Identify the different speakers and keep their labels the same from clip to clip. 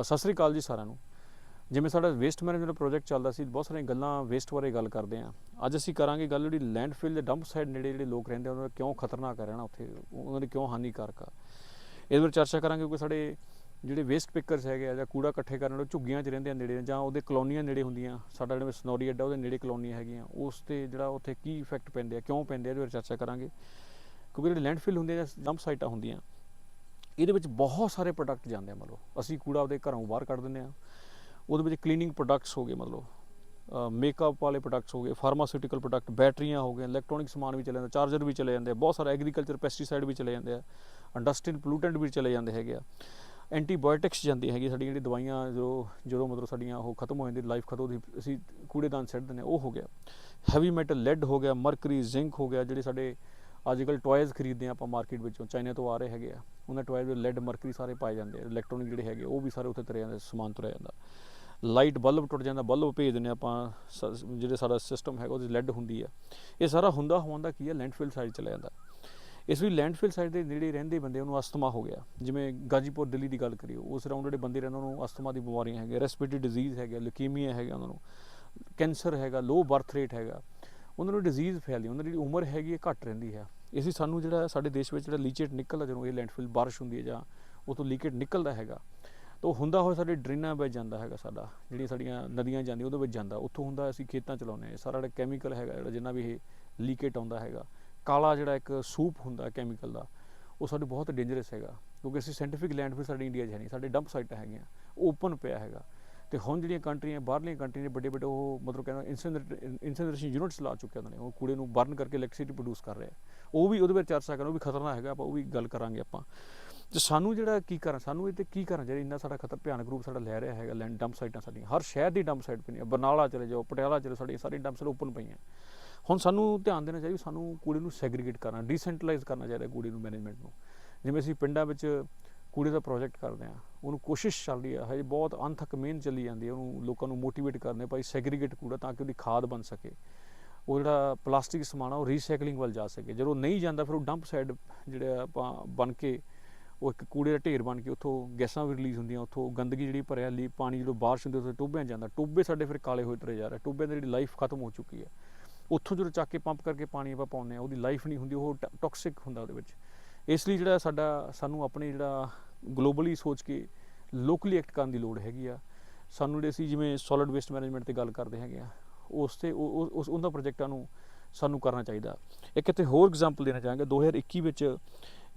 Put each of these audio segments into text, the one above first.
Speaker 1: ਸਤਿ ਸ੍ਰੀ ਅਕਾਲ ਜੀ ਸਾਰਿਆਂ ਨੂੰ। ਜਿਵੇਂ ਸਾਡਾ ਵੇਸਟ ਮੈਨੇਜਮੈਂਟ ਪ੍ਰੋਜੈਕਟ ਚੱਲਦਾ ਸੀ ਬਹੁਤ ਸਾਰੀਆਂ ਗੱਲਾਂ ਵੇਸਟ ਬਾਰੇ ਗੱਲ ਕਰਦੇ ਹਾਂ। ਅੱਜ ਅਸੀਂ ਕਰਾਂਗੇ ਗੱਲ ਜਿਹੜੀ ਲੈਂਡਫਿਲ ਦੇ ਡੰਪ ਸਾਈਡ ਨੇੜੇ ਜਿਹੜੇ ਲੋਕ ਰਹਿੰਦੇ ਆ, ਉਹਨਾਂ ਦਾ ਕਿਉਂ ਖਤਰਨਾਕ ਹੈ ਰਹਿਣਾ ਉੱਥੇ ਉਹਨਾਂ ਦੇ ਕਿਉਂ ਹਾਨੀਕਾਰਕ ਆ। ਇਹਦੇ ਬਾਰੇ ਚਰਚਾ ਕਰਾਂਗੇ ਕਿਉਂਕਿ ਸਾਡੇ ਜਿਹੜੇ ਵੇਸਟ ਪਿਕਰਸ ਹੈਗੇ ਆ ਜਾਂ ਕੂੜਾ ਇਕੱਠੇ ਕਰਨ ਵਾਲੇ ਝੁੱਗੀਆਂ 'ਚ ਰਹਿੰਦੇ ਆ ਨੇੜੇ ਜਾਂ ਉਹਦੇ ਕਲੋਨੀਆਂ ਨੇੜੇ ਹੁੰਦੀਆਂ। ਸਾਡਾ ਜਿਹੜਾ ਸਨੋਰੀ ਅੱਡਾ ਉਹਦੇ ਨੇੜੇ ਕਲੋਨੀਆਂ ਹੈਗੀਆਂ। ਉਸ ਤੇ ਜਿਹੜਾ ਉੱਥੇ ਕੀ ਇਫੈਕਟ ਪੈਂਦੇ ਆ ਕਿਉਂ ਪੈਂਦੇ ਆ ਇਹਦੇ ਬਾਰੇ ਚਰਚਾ ਕਰਾਂਗੇ। ਕਿਉਂਕਿ ਜਿਹੜੇ ਲੈਂਡਫਿਲ ਹੁੰਦੇ ਆ ਜਾਂ ਡੰਪ ਸਾਈਟਾਂ ਹੁੰਦੀਆਂ ਇਹਦੇ ਵਿੱਚ ਬਹੁਤ ਸਾਰੇ ਪ੍ਰੋਡਕਟ ਜਾਂਦੇ ਆ ਮਤਲਬ। ਅਸੀਂ ਕੂੜਾ ਉਹਦੇ ਘਰੋਂ ਬਾਹਰ ਕੱਢ ਦਿੰਦੇ ਆ। ਉਹਦੇ ਵਿੱਚ ਕਲੀਨਿੰਗ ਪ੍ਰੋਡਕਟਸ ਹੋ ਗਏ ਮਤਲਬ। ਮੇਕਅਪ ਵਾਲੇ ਪ੍ਰੋਡਕਟਸ ਹੋ ਗਏ ਫਾਰਮਾਸਿਊਟੀਕਲ ਪ੍ਰੋਡਕਟ ਬੈਟਰੀਆਂ ਹੋ ਗਏ ਇਲੈਕਟ੍ਰੋਨਿਕ ਸਮਾਨ ਵੀ ਚਲੇ ਜਾਂਦਾ ਚਾਰਜਰ ਵੀ ਚਲੇ ਜਾਂਦੇ ਆ, ਬਹੁਤ ਸਾਰੇ ਐਗਰੀਕਲਚਰ ਪੈਸਟੀਸਾਈਡ ਵੀ ਚਲੇ ਜਾਂਦੇ ਆ ਇੰਡਸਟਰੀਅਲ ਪੋਲੂਟੈਂਟ ਵੀ ਚਲੇ ਜਾਂਦੇ ਹੈਗੇ ਆ। ਐਂਟੀਬਾਇਓਟਿਕਸ ਜਾਂਦੀ ਹੈਗੀ ਸਾਡੀ ਜਿਹੜੀ ਦਵਾਈਆਂ, ਜੋ, ਜਦੋਂ ਮਤਲਬ ਸਾਡੀਆਂ ਉਹ ਖਤਮ ਹੋ ਜਾਂਦੀ ਲਾਈਫ ਖਤਮ ਉਹਦੀ ਅਸੀਂ ਕੂੜੇਦਾਨ ਸਿੱਟ ਦਿੰਦੇ ਹਾਂ ਉਹ ਹੋ ਗਿਆ। ਹੈਵੀ ਮੈਟਲ ਲੈਡ ਹੋ ਗਿਆ ਮਰਕਰੀ ਜ਼ਿੰਕ ਹੋ ਗਿਆ, ਜਿਹੜੇ ਸਾਡੇ ਅੱਜ ਕੱਲ੍ਹ ਟੌਇਜ਼ ਖਰੀਦਦੇ ਹਾਂ ਆਪਾਂ ਮਾਰਕੀਟ ਵਿੱਚੋਂ, ਚਾਈਨਾ ਤੋਂ ਆ ਰਹੇ ਹੈਗੇ ਆ। ਉਹਨਾਂ ਟੌਇਜ਼ ਵਿੱਚ ਲੈਡ ਮਰਕਰੀ ਸਾਰੇ ਪਾਏ ਜਾਂਦੇ ਆ। ਇਲੈਕਟ੍ਰੋਨਿਕ ਜਿਹੜੇ ਹੈਗੇ, ਉਹ ਵੀ ਸਾਰੇ ਉੱਥੇ ਤੁਰੇ ਜਾਂਦੇ, ਸਮਾਨ ਤੁਰਿਆ ਜਾਂਦਾ। ਲਾਈਟ ਬਲਬ ਟੁੱਟ ਜਾਂਦਾ ਬਲਬ ਭੇਜ ਦਿੰਦੇ ਹਾਂ ਆਪਾਂ, ਸ- ਜਿਹੜੇ ਸਾਡਾ ਸਿਸਟਮ ਹੈਗਾ, ਉਹਦੀ ਲੈਡ ਹੁੰਦੀ ਆ। ਇਹ ਸਾਰਾ ਹੁੰਦਾ ਹੋਣ ਦਾ ਕੀ ਹੈ ਲੈਂਡਫਿਲ ਸਾਈਡ ਚਲਾ ਜਾਂਦਾ। ਇਸ ਵੀ ਲੈਂਡਫਿਲ ਸਾਈਡ ਦੇ ਨੇੜੇ ਰਹਿੰਦੇ ਬੰਦੇ, ਉਹਨੂੰ ਅਸਥਮਾ ਹੋ ਗਿਆ। ਜਿਵੇਂ ਗਾਜੀਪੁਰ, ਦਿੱਲੀ ਦੀ ਗੱਲ ਕਰੀਏ, ਉਸ ਰਾਉਂਡ ਜਿਹੜੇ ਬੰਦੇ ਰਹਿੰਦੇ, ਉਹਨਾਂ ਨੂੰ ਅਸਥਮਾ ਦੀ ਬਿਮਾਰੀਆਂ ਹੈਗੀਆਂ ਰੈਸਪੀਰੇਟਰੀ ਡਿਜ਼ੀਜ਼ ਹੈਗਾ ਲਿਊਕੀਮੀਆ ਹੈਗਾ ਉਹਨਾਂ ਨੂੰ। ਕੈਂਸਰ ਹੈਗਾ ਲੋ ਬਰਥ ਰੇਟ ਹੈਗਾ। ਉਹਨਾਂ ਨੂੰ ਡਿਜ਼ੀਜ਼ ਫੈਲਦੀ ਉਹਨਾਂ ਦੀ ਜਿਹੜੀ ਉਮਰ ਹੈਗੀ ਹੈ, ਘੱਟ ਰਹਿੰਦੀ ਹੈ। ਇਸ ਲਈ ਸਾਨੂੰ ਜਿਹੜਾ ਸਾਡੇ ਦੇਸ਼ ਵਿੱਚ ਜਿਹੜਾ ਲੀਚੇਟ ਨਿਕਲਦਾ, ਜਦੋਂ ਇਹ ਲੈਂਡਫਿਲ ਬਾਰਿਸ਼ ਹੁੰਦੀ ਹੈ ਜਾਂ ਉਹ ਲੀਕੇਟ ਨਿਕਲਦਾ ਹੈਗਾ, ਤਾਂ ਉਹ ਹੁੰਦਾ ਹੋਇਆ ਸਾਡੇ ਡਰੇਨਾਂ ਵਿੱਚ ਜਾਂਦਾ ਹੈਗਾ ਸਾਡਾ, ਜਿਹੜੀਆਂ ਸਾਡੀਆਂ ਨਦੀਆਂ ਜਾਂਦੀਆਂ, ਉਹਦੇ ਵਿੱਚ ਜਾਂਦਾ। ਉੱਥੋਂ ਹੁੰਦਾ ਅਸੀਂ ਖੇਤਾਂ ਚਲਾਉਂਦੇ ਹਾਂ। ਸਾਰਾ ਜਿਹੜਾ ਕੈਮੀਕਲ ਹੈਗਾ, ਜਿਹੜਾ ਜਿੰਨਾ ਵੀ ਇਹ ਲੀਕੇਟ ਆਉਂਦਾ ਹੈਗਾ, ਕਾਲਾ ਜਿਹੜਾ ਇੱਕ ਸੂਪ ਹੁੰਦਾ ਕੈਮੀਕਲ ਦਾ, ਉਹ ਸਾਡੇ ਬਹੁਤ ਡੇਂਜਰਸ ਹੈਗਾ। ਕਿਉਂਕਿ ਅਸੀਂ ਸਾਇੰਟੀਫਿਕ ਲੈਂਡਫਿਲ ਸਾਡੇ ਇੰਡੀਆ 'ਚ ਹੈ ਨਹੀਂ, ਸਾਡੇ ਡੰਪ ਸਾਈਟਾਂ ਹੈਗੀਆਂ ਓਪਨ ਪਿਆ ਹੈਗਾ। ਤੇ ਹੁਣ ਜਿਹੜੀਆਂ ਕੰਟਰੀਆਂ, ਬਾਹਰਲੀਆਂ ਕੰਟਰੀਆਂ ਨੇ ਵੱਡੇ ਵੱਡੇ ਉਹ ਮਤਲਬ ਕਹਿੰਦਾ ਇਨਸਿਨਰੇਸ਼ਨ ਯੂਨਿਟਸ ਲਾ ਚੁੱਕੇ ਉਹਨਾਂ ਨੇ, ਉਹ ਕੂੜੇ ਨੂੰ ਬਰਨ ਕਰਕੇ ਇਲੈਕਟ੍ਰਿਸਿਟੀ ਪ੍ਰੋਡਿਊਸ ਕਰ ਰਿਹਾ ਉਹ ਵੀ ਉਹਦੇ ਵਿੱਚ ਚਰਚਾ ਕਰਨਾ, ਉਹ ਵੀ ਖਤਰਨਾਕ ਹੈਗਾ, ਆਪਾਂ ਉਹ ਵੀ ਗੱਲ ਕਰਾਂਗੇ ਆਪਾਂ। ਤੇ ਸਾਨੂੰ ਜਿਹੜਾ ਕੀ ਕਰਾਂ ਸਾਨੂੰ ਇਹ ਤੇ ਕੀ ਕਰਾਂ ਜਿਹੜਾ ਇੰਨਾ ਸਾਡਾ ਖਤਰ ਭਿਆਨਕ ਰੂਪ ਸਾਡਾ ਲੈ ਰਿਹਾ ਹੈਗਾ ਲੈਂਡ ਡੰਪ ਸਾਈਟਾਂ ਸਾਡੀਆਂ, ਹਰ ਸ਼ਹਿਰ ਦੀ ਡੰਪ ਸਾਈਟ ਪਈਆਂ, ਬਰਨਾਲਾ ਚਲੇ ਜਾਓ, ਪਟਿਆਲਾ ਚਲੇ ਸਾਡੀਆਂ ਸਾਰੀਆਂ ਡੰਪ ਸਾਈਟ ਓਪਨ ਪਈਆਂ। ਹੁਣ ਸਾਨੂੰ ਧਿਆਨ ਦੇਣਾ ਚਾਹੀਦਾ ਸਾਨੂੰ ਕੂੜੇ ਨੂੰ ਸੈਗਰੀਗੇਟ ਕਰਨਾ ਡੀਸੈਂਟਰਲਾਈਜ਼ ਕਰਨਾ ਚਾਹੀਦਾ ਕੂੜੇ ਨੂੰ ਮੈਨੇਜਮੈਂਟ ਨੂੰ। ਜਿਵੇਂ ਅਸੀਂ ਪਿੰਡਾਂ ਵਿੱਚ ਕੂੜੇ ਦਾ ਪ੍ਰੋਜੈਕਟ ਕਰਦੇ ਆ ਉਹਨੂੰ ਕੋਸ਼ਿਸ਼ ਚੱਲ ਰਹੀ ਹੈ, ਹਜੇ ਬਹੁਤ ਅਣਥੱਕ ਮਿਹਨਤ ਚੱਲੀ ਜਾਂਦੀ ਹੈ, ਉਹਨੂੰ ਲੋਕਾਂ ਨੂੰ ਮੋਟੀਵੇਟ ਕਰਨੇ, ਭਾਈ ਸੈਗਰੀਗੇਟ ਕੂੜਾ ਤਾਂ ਕਿ ਉਹਦੀ ਖਾਦ ਬਣ ਸਕੇ। ਉਹ ਜਿਹੜਾ ਪਲਾਸਟਿਕ ਸਮਾਨ ਆ, ਉਹ ਰੀਸਾਈਕਲਿੰਗ ਵੱਲ ਜਾ ਸਕੇ। ਜਦੋਂ ਨਹੀਂ ਜਾਂਦਾ, ਫਿਰ ਉਹ ਡੰਪ ਸਾਈਡ ਜਿਹੜਾ ਆਪਾਂ ਬਣ ਕੇ, ਉਹ ਇੱਕ ਕੂੜੇ ਦਾ ਢੇਰ ਬਣ ਕੇ ਉੱਥੋਂ ਗੈਸਾਂ ਵੀ ਰਿਲੀਜ਼ ਹੁੰਦੀਆਂ, ਉੱਥੋਂ ਗੰਦਗੀ ਜਿਹੜੀ ਭਰਿਆ ਲਈ ਪਾਣੀ ਜਦੋਂ ਬਾਰਿਸ਼ ਹੁੰਦੀ ਉੱਥੇ ਟੋਬਿਆਂ ਜਾਂਦਾ। ਟੋਬੇ ਸਾਡੇ ਫਿਰ ਕਾਲੇ ਹੋਏ ਤਰੇ ਜਾ ਰਹੇ ਟੋਬਿਆਂ ਦੀ ਜਿਹੜੀ ਲਾਈਫ ਖਤਮ ਹੋ ਚੁੱਕੀ ਹੈ। ਉੱਥੋਂ ਜਦੋਂ ਚੱਕ ਕੇ ਪੰਪ ਕਰਕੇ ਪਾਣੀ ਆਪਾਂ ਪਾਉਂਦੇ ਆ ਉਹਦੀ ਲਾਈਫ ਨਹੀਂ ਹੁੰਦੀ, ਉਹ ਟੌਕਸਿਕ ਹੁੰਦਾ ਉਹਦੇ ਵਿੱਚ। ਇਸ ਲਈ ਜਿਹੜਾ ਸਾਡਾ, ਸਾਨੂੰ ਆਪਣੇ ਜਿਹੜਾ ਗਲੋਬਲੀ ਸੋਚ ਕੇ ਲੋਕਲੀ ਐਕਟ ਕਰਨ ਦੀ ਲੋੜ ਹੈਗੀ ਆ। ਸਾਨੂੰ ਜਿਹੜੇ ਅਸੀਂ ਜਿਵੇਂ ਸੋਲਿਡ ਵੇਸਟ ਮੈਨੇਜਮੈਂਟ ਤੇ ਗੱਲ ਕਰਦੇ ਹੈਗੇ ਆ, ਉਸ ਤੇ ਉਹ- ਉਸ, ਉਹਨਾਂ ਪ੍ਰੋਜੈਕਟਾਂ ਨੂੰ ਸਾਨੂੰ ਕਰਨਾ ਚਾਹੀਦਾ। ਇੱਕ ਇੱਥੇ ਹੋਰ ਐਗਜ਼ਾਮਪਲ ਦੇਣਾ ਚਾਹਾਂਗਾ। 2021 ਵਿੱਚ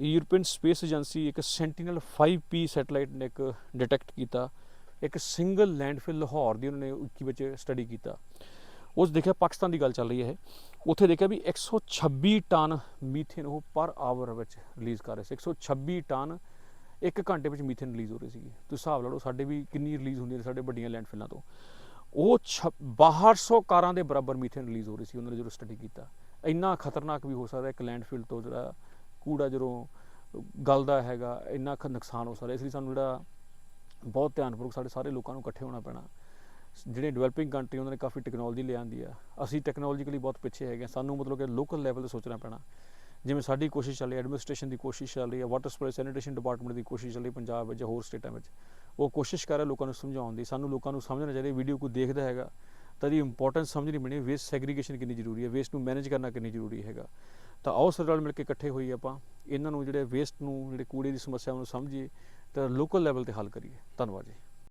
Speaker 1: ਯੂਰਪੀਅਨ ਸਪੇਸ ਏਜੰਸੀ ਇੱਕ ਸੈਂਟੀਨਲ 5P ਸੈਟੇਲਾਈਟ ਨੇ ਇੱਕ ਡਿਟੈਕਟ ਕੀਤਾ। ਇੱਕ ਸਿੰਗਲ ਲੈਂਡਫਿਲ ਲਾਹੌਰ ਦੀ ਉਹਨਾਂ ਨੇ 21 ਵਿੱਚ ਸਟੱਡੀ ਕੀਤਾ। ਉਸ ਦੇਖਿਆ ਪਾਕਿਸਤਾਨ ਦੀ ਗੱਲ ਚੱਲ ਰਹੀ ਹੈ ਇਹ। ਉੱਥੇ ਦੇਖਿਆ ਵੀ 126 ਟਨ ਮੀਥੇਨ ਉਹ ਪਰ ਆਵਰ ਵਿੱਚ ਰਿਲੀਜ਼ ਕਰ ਰਹੇ ਸੀ। 126 ਟਨ ਇੱਕ ਘੰਟੇ ਵਿੱਚ ਮੀਥੇਨ ਰਿਲੀਜ਼ ਹੋ ਰਹੀ ਸੀਗੀ। ਤੁਸੀਂ ਹਿਸਾਬ ਲਾ ਲਓ ਸਾਡੇ ਵੀ ਕਿੰਨੀ ਰਿਲੀਜ਼ ਹੁੰਦੀ ਹੈ ਸਾਡੇ ਵੱਡੀਆਂ ਲੈਂਡਫਿਲਾਂ ਤੋਂ। ਉਹ 6200 ਕਾਰਾਂ ਦੇ ਬਰਾਬਰ ਮੀਥੇਨ ਰਿਲੀਜ਼ ਹੋ ਰਹੀ ਸੀ, ਉਹਨਾਂ ਨੇ ਜਦੋਂ ਸਟੱਡੀ ਕੀਤਾ। ਇੰਨਾ ਖਤਰਨਾਕ ਵੀ ਹੋ ਸਕਦਾ ਇੱਕ ਲੈਂਡਫਿਲ ਤੋਂ ਜਿਹੜਾ ਕੂੜਾ ਜਦੋਂ ਗਲਦਾ ਹੈਗਾ, ਇੰਨਾ ਨੁਕਸਾਨ ਹੋ ਸਕਦਾ। ਇਸ ਲਈ ਸਾਨੂੰ ਜਿਹੜਾ ਬਹੁਤ ਧਿਆਨਪੂਰਵਕ ਸਾਡੇ ਸਾਰੇ ਲੋਕਾਂ ਨੂੰ ਇਕੱਠੇ ਹੋਣਾ ਪੈਣਾ। ਜਿਹੜੇ ਡਿਵੈਲਪਿੰਗ ਕੰਟਰੀ ਉਹਨਾਂ ਨੇ ਕਾਫੀ ਟੈਕਨੋਲੋਜੀ ਲਿਆਂਦੀ ਆ। ਅਸੀਂ ਟੈਕਨੋਲੋਜੀਕਲੀ ਬਹੁਤ ਪਿੱਛੇ ਹੈਗੇ ਹਾਂ। ਸਾਨੂੰ ਮਤਲਬ ਕਿ ਲੋਕਲ ਲੈਵਲ ਤੇ ਸੋਚਣਾ ਪੈਣਾ। ਜਿਵੇਂ ਸਾਡੀ ਕੋਸ਼ਿਸ਼ ਚੱਲ ਰਹੀ ਹੈ ਐਡਮਿਨਿਸਟ੍ਰੇਸ਼ਨ ਦੀ ਕੋਸ਼ਿਸ਼ ਚੱਲ ਰਹੀ ਹੈ ਵਾਟਰ ਸਪਲਾਈ ਸੈਨੀਟੇਸ਼ਨ ਡਿਪਾਰਟਮੈਂਟ ਦੀ ਕੋਸ਼ਿਸ਼ ਚੱਲ ਰਹੀ ਪੰਜਾਬ ਵਿੱਚ ਜਾਂ ਹੋਰ ਸਟੇਟਾਂ ਵਿੱਚ। ਉਹ ਕੋਸ਼ਿਸ਼ ਕਰ ਰਿਹਾ ਲੋਕਾਂ ਨੂੰ ਸਮਝਾਉਣ ਦੀ। ਸਾਨੂੰ ਲੋਕਾਂ ਨੂੰ ਸਮਝਣਾ ਚਾਹੀਦਾ ਵੀਡੀਓ ਕੋਈ ਦੇਖਦਾ ਹੈਗਾ, ਤਾਂ ਇਹਦੀ ਇੰਪੋਰਟੈਂਸ ਸਮਝਣੀ ਬਣੀ। ਵੇਸਟ ਸੈਗਰੀਗੇਸ਼ਨ ਕਿੰਨੀ ਜ਼ਰੂਰੀ ਹੈ ਵੇਸਟ ਨੂੰ ਮੈਨੇਜ ਕਰਨਾ ਕਿੰਨੀ ਜ਼ਰੂਰੀ ਹੈਗਾ। ਤਾਂ ਆਓ ਸਾਰੇ ਮਿਲ ਕੇ ਇਕੱਠੇ ਹੋਈਏ ਆਪਾਂ। ਇਹਨਾਂ ਨੂੰ ਜਿਹੜੇ ਵੇਸਟ ਨੂੰ, ਜਿਹੜੇ ਕੂੜੇ ਦੀ ਸਮੱਸਿਆ ਨੂੰ ਸਮਝੀਏ, ਤਾਂ ਲੋਕਲ ਲੈਵਲ ਤੇ ਹੱਲ ਕਰੀਏ। ਧੰਨਵਾਦ ਜੀ।